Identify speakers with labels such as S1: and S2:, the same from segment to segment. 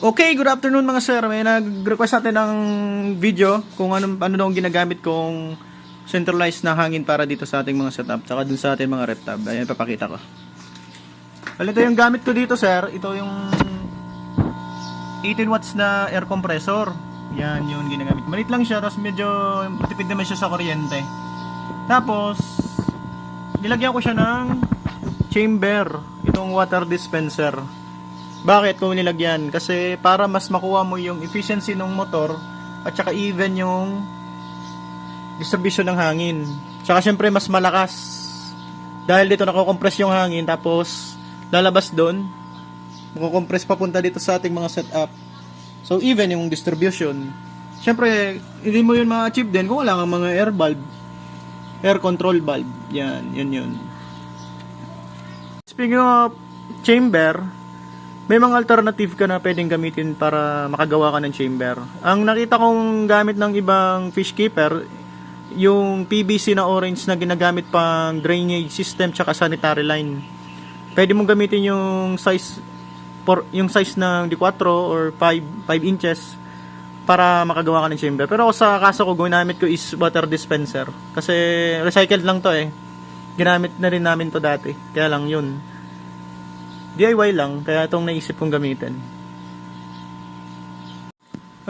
S1: Okay, good afternoon mga sir. May nag-request natin ng video kung ano, ano daw ginagamit kong centralized na hangin para dito sa ating mga setup. Tsaka dun sa ating mga rep tab. Ayan, papakita ko. Well, ito yung gamit ko dito sir. Ito yung 18 watts na air compressor. Yan yung ginagamit. Malit lang siya, tapos medyo matipid naman siya sa kuryente. Tapos, nilagyan ko siya ng chamber. Itong water dispenser. Bakit ko nilagyan? Kasi para mas makuha mo yung efficiency ng motor at saka even yung distribution ng hangin. Tsaka syempre mas malakas. Dahil dito nako-compress yung hangin tapos lalabas doon. Mako-compress papunta dito sa ating mga setup. So even yung distribution. Syempre, hindi mo yun ma-achieve din kung wala kang mga air valve. Air control valve. Yan, yun yun. Speaking of chamber, may mga alternative ka na pwedeng gamitin para makagawa ka ng chamber. Ang nakita kong gamit ng ibang fish keeper, yung PVC na orange na ginagamit pang drainage system tsaka sanitary line. Pwede mong gamitin yung size for, yung size ng D4 or 5 5 inches para makagawa ka ng chamber. Pero sa kaso ko ginamit ko is water dispenser kasi recycled lang to eh. Ginamit na rin namin to dati. Kaya lang yun. DIY lang, kaya itong naisip kong gamitin.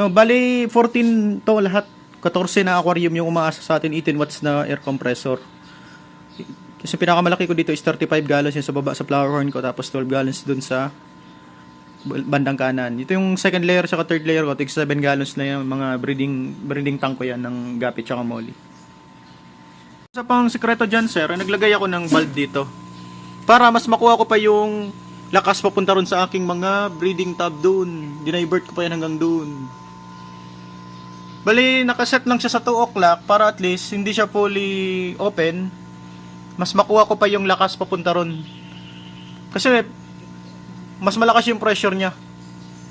S1: Oh, bali 14 to lahat. 14 na aquarium yung umaasa sa atin 18 watts na air compressor. Kasi pinakamalaki ko dito is 35 gallons yung sa baba sa flower horn ko tapos 12 gallons dun sa bandang kanan. Ito yung second layer sa third layer ko, tig 7 gallons na yung mga breeding breeding tank ko yan ng gapi tsaka molly. Sa pang sekreto dyan sir, naglagay ako ng bulb dito. Para mas makuha ko pa yung lakas papunta ron sa aking mga breeding tub doon. Dinivert ko pa yan hanggang doon. Bali, nakaset lang siya sa 2 o'clock para at least hindi siya fully open. Mas makuha ko pa yung lakas papunta ron. Kasi mas malakas yung pressure niya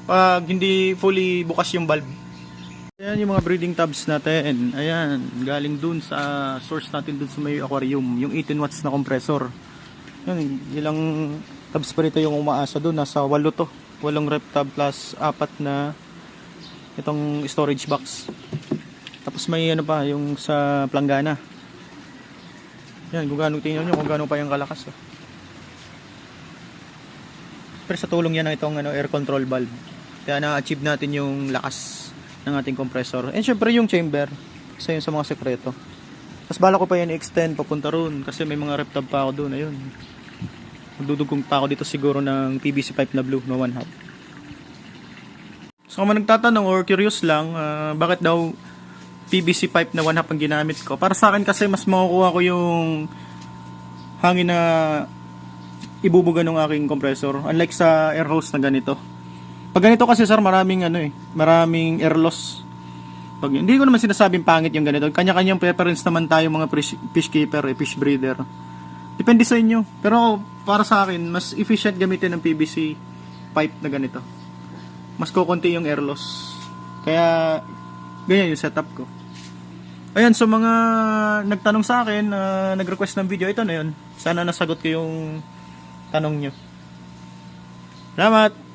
S1: pag hindi fully bukas yung valve. Ayan yung mga breeding tubs natin. Ayan, galing dun sa source natin dun sa may aquarium. Yung 18 watts na compressor. Yan, ilang tubs pa rito yung umaasa dun. Nasa 8 to. Walong rep tub plus apat na itong storage box. Tapos may ano pa, yung sa planggana. Yan, kung gaano tingnan nyo, kung gaano pa yung kalakas. Oh. Pero sa tulong yan ng itong ano, air control valve. Kaya na-achieve natin yung lakas ng ating compressor. And syempre yung chamber. Isa yun sa mga sekreto. Tapos bala ko pa yan i-extend papunta roon kasi may mga rep tub pa ako doon. Ayun. Magdudugong pa ako dito siguro ng PVC pipe na blue na one half. So kung nagtatanong or curious lang, ah, bakit daw PVC pipe na one half ang ginamit ko? Para sa akin kasi mas makukuha ko yung hangin na ibubuga ng aking compressor. Unlike sa air hose na ganito. Pag ganito kasi sir, maraming ano eh, maraming air loss. Pag, hindi ko naman sinasabing pangit yung ganito. Kanya-kanyang preference naman tayo mga fish, fish keeper, eh, fish breeder. Depende sa inyo. Pero para sa akin, mas efficient gamitin ng PVC pipe na ganito. Mas kukunti yung air loss. Kaya, ganyan yung setup ko. Ayan, so mga nagtanong sa akin, na nag-request ng video, ito na yun. Sana nasagot ko yung tanong nyo. Salamat!